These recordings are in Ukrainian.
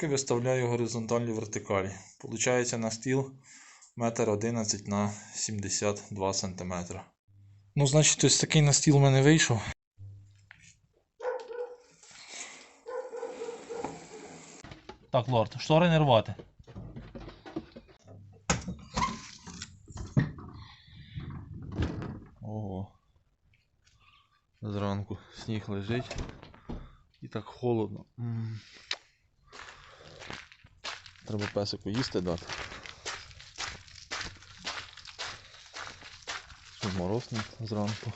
Поки виставляю горизонтальні вертикалі. Получається на стіл 1,11 на 72 см. Ну, значить, ось такий настіл у мене вийшов. Так, лорд, штори не рвати. Ого. Зранку сніг лежить. І так холодно. Треба песику їсти дати. Що мороз зранку.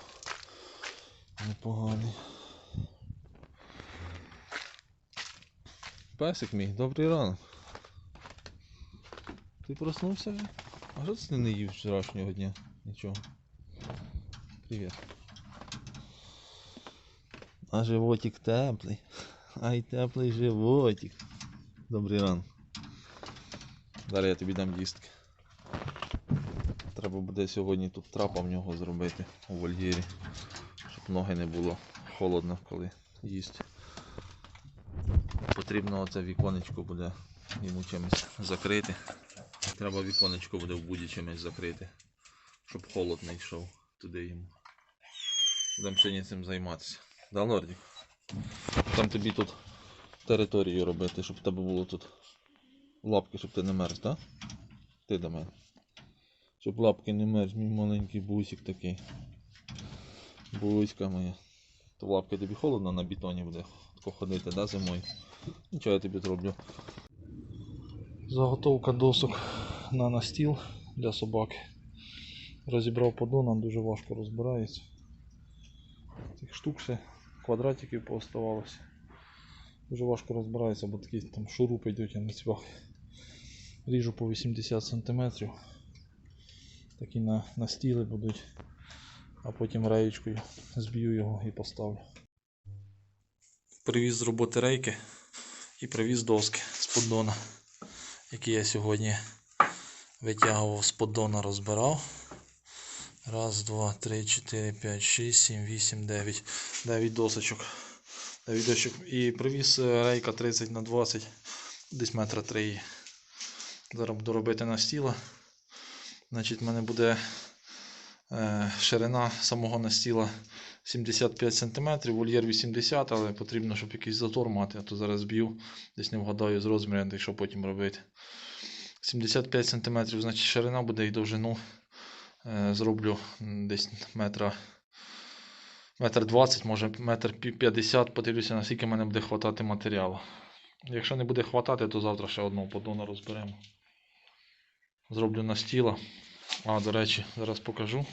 Непоганий. Песик мій, добрий ранок. Ти проснувся вже? А що ти не їв вчорашнього дня? Нічого. Привіт. А животик теплий. Ай теплий животик. Добрий ранок. Зараз я тобі дам їстки. Треба буде сьогодні тут трапа в нього зробити у вольєрі, щоб ноги не було холодно, коли їсть. Потрібно оце віконечко буде йому чимось закрити. Треба віконечко буде в буді чимось закрити, щоб холод не йшов туди йому. Будемо сьогодні цим займатися. Да, Лордік? Там тобі тут територію робити, щоб в тебе було тут лапки, щоб ти не мерз, так? Ти до мене. Щоб лапки не мерз, мій маленький бусик такий. Буська моя. То лапки тобі холодно на бетоні буде тако ходити, да, зимою? Нічого я тобі зроблю. Заготовка досок на настіл для собаки. Розібрав поддон, дуже важко розбирається. Цих штук ще квадратиків пооставалося. Дуже важко розбирається, бо такі там шурупи йдуть, а не цвяхи. Ріжу по 80 см. Такі на, на стіли будуть. А потім реєчкою зб'ю його і поставлю. Привіз з роботи рейки і привіз доски з поддона, які я сьогодні витягував з поддона, розбирав. Раз, два, три, чотири, п'ять, шість, сім, вісім, дев'ять. Дев'ять досочок. Дев'ять досочок. І привіз е, рейка 30 на 20, десь метра три. Зараз буду робити на стіла. Значить, в мене буде е, ширина самого настіла 75 см, вольєр 80 але потрібно, щоб якийсь затор мати, а то зараз б'ю, десь не вгадаю з розміром, якщо потім робити. 75 см, значить ширина буде і довжину е, зроблю десь метра. Метр 20, може метр пі- 50, подивлюся, наскільки мене буде хватати матеріалу. Якщо не буде хватати, то завтра ще одного поддона розберемо. Зроблю на стіла. А, до речі, зараз покажу.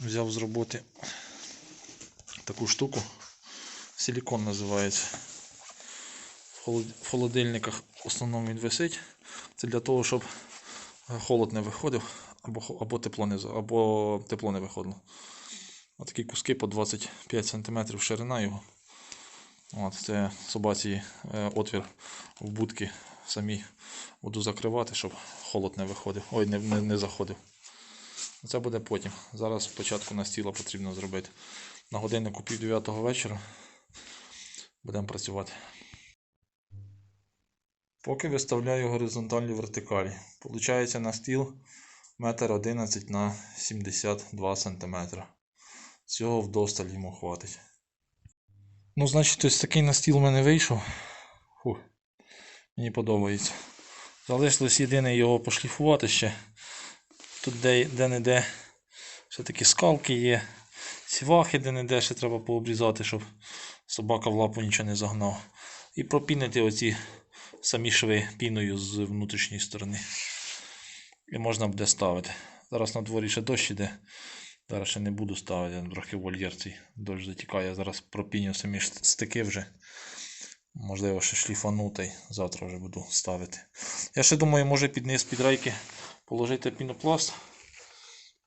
Взяв з роботи таку штуку. Силікон називається. В холодильниках в основному він висить. Це для того, щоб е, холод не виходив, або, або, тепло, не, або тепло не виходило. Отакі куски по 25 см ширина його. От, це собаці е, отвір в будки самі буду закривати, щоб холод не виходив. Ой, не, не, не заходив. Це буде потім. Зараз спочатку на стіла потрібно зробити. На годиннику пів 9 вечора будемо працювати. Поки виставляю горизонтальні вертикалі. Получається на стіл 1,11 м на 72 см. Цього вдосталь йому хватить. Ну, значить, ось такий настіл у мене вийшов. Мені подобається. Залишилось єдине його пошліфувати ще. Тут де, де-не-де ще такі скалки є. Сівахи де-не-де ще треба пообрізати, щоб собака в лапу нічого не загнав. І пропінити оці самі шви піною з внутрішньої сторони. І можна буде ставити. Зараз на дворі ще дощ іде. Зараз ще не буду ставити, трохи вольєр цей дощ затікає. Зараз пропіню самі стики вже. Можливо, ще шліфанутий. Завтра вже буду ставити. Я ще думаю, може під низ під рейки положити пінопласт.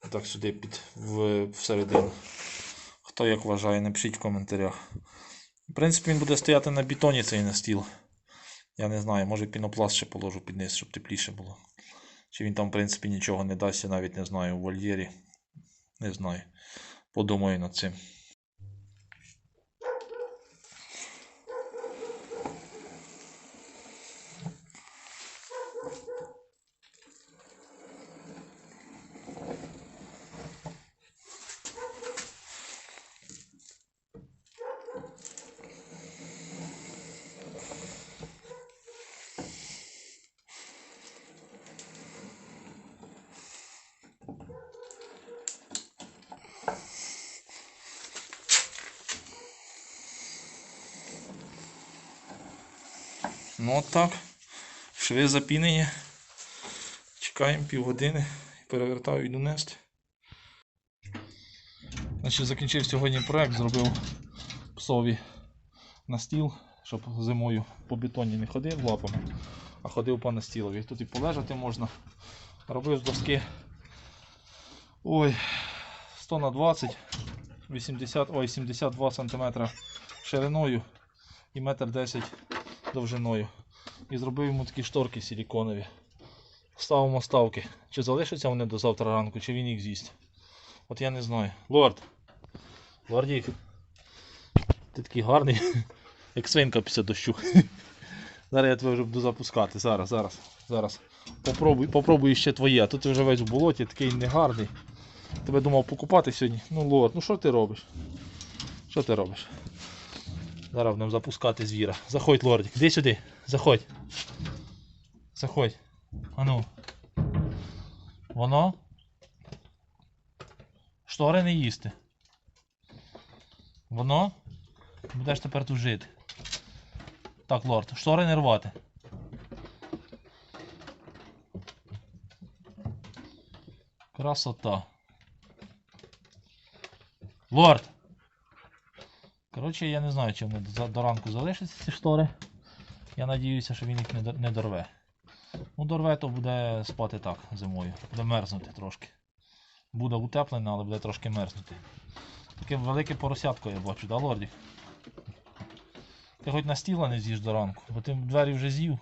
Так сюди під в, всередину. Хто як вважає, напишіть в коментарях. В принципі, він буде стояти на бетоні цей настіл. Я не знаю, може пінопласт ще положу під низ, щоб тепліше було. Чи він там, в принципі, нічого не дасть, я навіть не знаю, у вольєрі. Не знаю. Подумаю над цим. Ну от так. Шви запінені. Чекаємо півгодини і перевертаю йду нести. Значить, закінчив сьогодні проект, зробив псові на стіл, щоб зимою по бетоні не ходив лапами, а ходив по настілові. Тут і полежати можна. Робив з доски. Ой, 100 на 20, 80, ой, 72 см шириною і 1,10 м довжиною. І зробив йому такі шторки силіконові. Ставимо ставки. Чи залишаться вони до завтра ранку, чи він їх з'їсть. От я не знаю. Лорд. Лордік. Ти такий гарний, як свинка після дощу. Зараз я тебе вже буду запускати. Зараз, зараз, зараз. Попробуй, попробуй ще твоє, а тут ти вже весь в болоті, такий негарний. Тебе думав покупати сьогодні. Ну, лорд, ну що ти робиш? Що ти робиш? Зараз будемо запускати звіра. Заходь, лордик, іди сюди. Заходь. Заходь. Ану. Воно. Штори не їсти. Воно. Будеш тепер тут жити. Так, лорд, штори не рвати. Красота. Лорд! Коротше, я не знаю, чи вони до, ранку залишаться ці штори. Я надіюся, що він їх не, дорве. Ну, дорве, то буде спати так зимою. Буде мерзнути трошки. Буде утеплене, але буде трошки мерзнути. Таке велике поросятко я бачу, да, лордік? Ти хоч на стіла не з'їж до ранку, бо ти двері вже з'їв.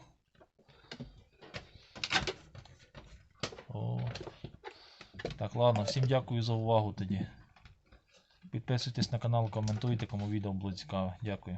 Так, ладно, всім дякую за увагу тоді. Підписуйтесь на канал, коментуйте, кому відео було цікаве. Дякую.